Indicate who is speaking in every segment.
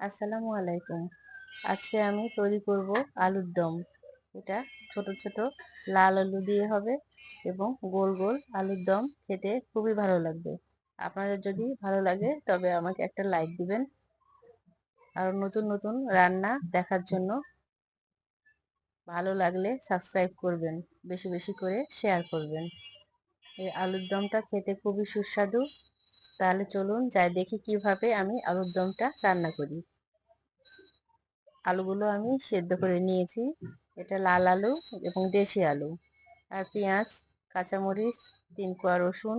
Speaker 1: আসসালামু আলাইকুম। আজকে আমি তৈরি করব আলুর দম। এটা ছোট ছোট লাল আলু দিয়ে হবে এবং গোল গোল আলুর দম খেতে খুবই ভালো লাগবে। আপনাদের যদি ভালো লাগে, তবে আমাকে একটা লাইক দিবেন। আর নতুন নতুন রান্না দেখার জন্য ভালো লাগলে সাবস্ক্রাইব করবেন, বেশি বেশি করে শেয়ার করবেন। এই আলুর দমটা খেতে খুবই সুস্বাদু তাহলে চলুন যাই দেখি কীভাবে আমি আলুর দমটা রান্না করি। আলুগুলো আমি সেদ্ধ করে নিয়েছি। এটা লাল আলু এবং দেশি আলু। আর পেঁয়াজ, কাঁচামরিচ, তিন কোয়া রসুন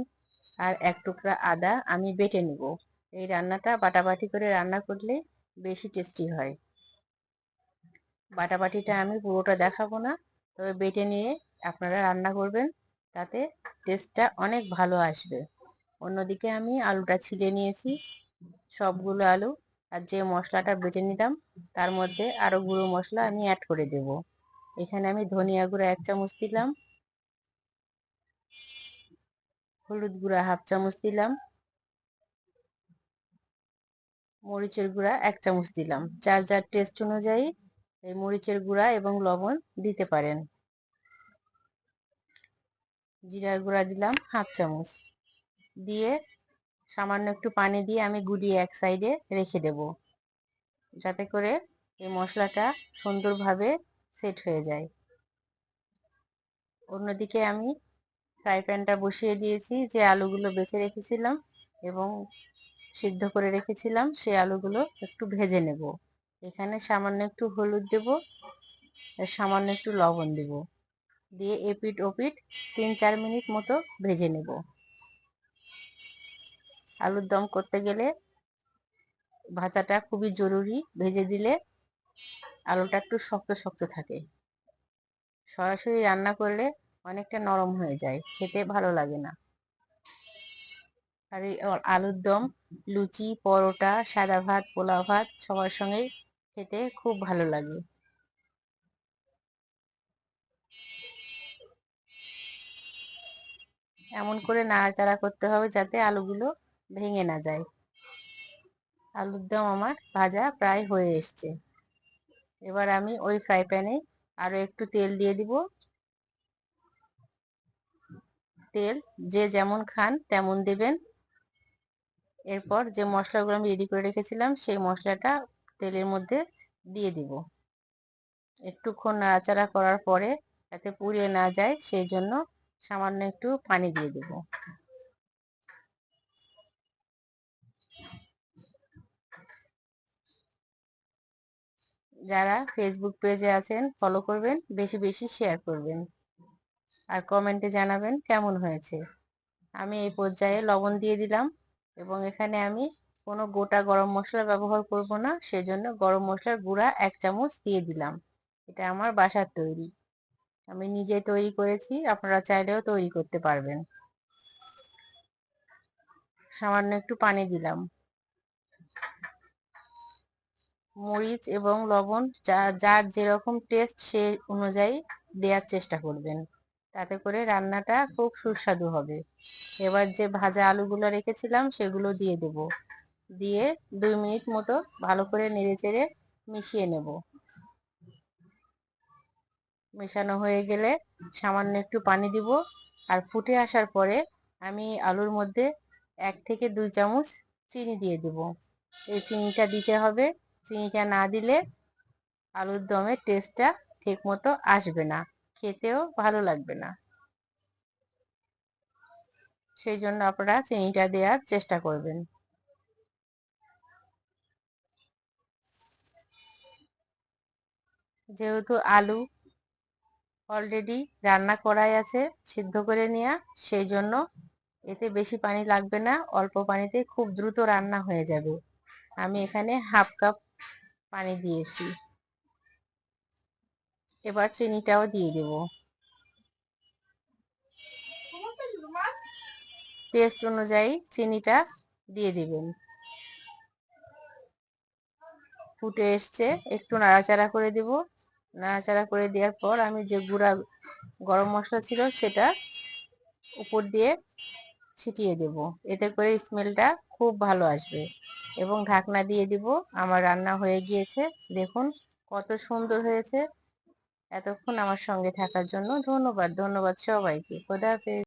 Speaker 1: আর এক টুকরা আদা আমি বেটে নিব। এই রান্নাটা বাটাবাটি করে রান্না করলে বেশি টেস্টি হয়। বাটাবাটিটা আমি পুরোটা দেখাবো না, তবে বেটে নিয়ে আপনারা রান্না করবেন, তাতে টেস্টটা অনেক ভালো আসবে। অন্যদিকে আমি আলুটা ছিলে নিয়েছি, সবগুলো আলু। আর যে মশলাটা বেটে নিলাম, তার মধ্যে আরও গুঁড়ো মশলা আমি অ্যাড করে দেব। এখানে আমি ধনিয়া গুঁড়া এক চামচ দিলাম, হলুদ গুঁড়া হাফ চামচ দিলাম, মরিচের গুঁড়া এক চামচ দিলাম। যার যার টেস্ট অনুযায়ী এই মরিচের গুঁড়া এবং লবণ দিতে পারেন। জিরার গুঁড়া দিলাম হাফ চামচ। দিয়ে সামান্য একটু পানি দিয়ে আমি গুলিয়ে এক সাইডে রেখে দেব। যাতে করে এই মশলাটা সুন্দরভাবে সেট হয়ে যায়। অন্যদিকে আমি ফ্রাই প্যানটা বসিয়ে দিয়েছি, যে আলুগুলো বেছে রেখেছিলাম এবং সিদ্ধ করে রেখেছিলাম, সেই আলুগুলো একটু ভেজে নেব। এখানে সামান্য একটু হলুদ দেব সামান্য একটু লবণ দেব। দিয়ে এপিট ওপিট তিন চার মিনিট মতো ভেজে নেব। আলুর দম করতে গেলে ভাজাটা খুবই জরুরি। ভেজে দিলে আলুটা একটু শক্ত শক্ত থাকে। সরাসরি রান্না করলে অনেকটা নরম হয়ে যায়, খেতে ভালো লাগে না। আর আলুর দম, লুচি, পরোটা, সাদা ভাত, পোলাও ভাত সবার সঙ্গেই খেতে খুব ভালো লাগে। এমন করে নাড়াচাড়া করতে হবে যাতে আলুগুলো ভেঙে না যায়। আলুর দম আমার ভাজা প্রায় হয়ে এসছে। এবার আমি ওই ফ্রাই প্যানে আরও একটু তেল দিয়ে দিব। তেল যে যেমন খান তেমন দেবেন। এরপর যে মশলাগুলো আমি রেডি করে রেখেছিলাম, সেই মশলাটা তেলের মধ্যে দিয়ে দিব। একটুক্ষণ নাড়াচাড়া করার পরে যাতে পুড়িয়ে না যায়, সেই জন্য সামান্য একটু পানি দিয়ে দেব। যারা ফেসবুক পেজে আছেন ফলো করবেন, বেশি বেশি শেয়ার করবেন। আর কমেন্টে জানাবেন কেমন হয়েছে। আমি এই পর্যায়ে লবণ দিয়ে দিলাম এবং এখানে আমি কোনো গোটা গরম মশলা ব্যবহার করব না, সেজন্য গরম মশলার গুঁড়া এক চামচ দিয়ে দিলাম। এটা আমার বাসার তৈরি। আমি নিজে তৈরি করেছি, আপনারা চাইলেও তৈরি করতে পারবেন। সামান্য একটু পানি দিলাম। মরিচ এবং লবণ, যা, যার যেরকম টেস্ট সে অনুযায়ী দেওয়ার চেষ্টা করবেন। তাতে করে রান্নাটা খুব সুস্বাদু হবে। এবার যে ভাজা আলুগুলো রেখেছিলাম, সেগুলো দিয়ে দেব। দিয়ে দুই মিনিট মতো ভালো করে নেড়ে চেড়ে মিশিয়ে নেব। মেশানো হয়ে গেলে সামান্য একটু পানি দিব। আর ফুটে আসার পরে আমি আলুর মধ্যে এক থেকে দুই চামচ চিনি দিয়ে দেব। এই চিনিটা দিতে হবে চিনিটা না দিলে আলুর দমের টেস্টটা ঠিক মতো আসবে না, খেতেও ভালো লাগবে না। সেই জন্য আপনারা চিনিটা দেওয়ার চেষ্টা করবেন। যেহেতু আলু অলরেডি রান্না করাই আছে, সিদ্ধ করে নেওয়া সেই জন্য এতে বেশি পানি লাগবে না, অল্প পানিতে খুব দ্রুত রান্না হয়ে যাবে। আমি এখানে হাফ কাপ পানি দিয়েছি। এবার চিনিটাও দিয়ে দেব। টেস্ট অনুযায়ী চিনিটা দিয়ে দিবেন। ফুটে এসছে, একটু নাড়াচাড়া করে দেব। নাড়াচাড়া করে দেওয়ার পর আমি যে গুঁড়া গরম মশলা ছিল সেটা উপর দিয়ে ছিটিয়ে দেব। এতে করে স্মেলটা খুব ভালো আসবে। এবং ঢাকনা দিয়ে দিব। আমার রান্না হয়ে গিয়েছে। দেখুন কত সুন্দর হয়েছে। এতক্ষণ আমার সঙ্গে থাকার জন্য ধন্যবাদ। ধন্যবাদ সবাইকে। খোদা হাফেজ।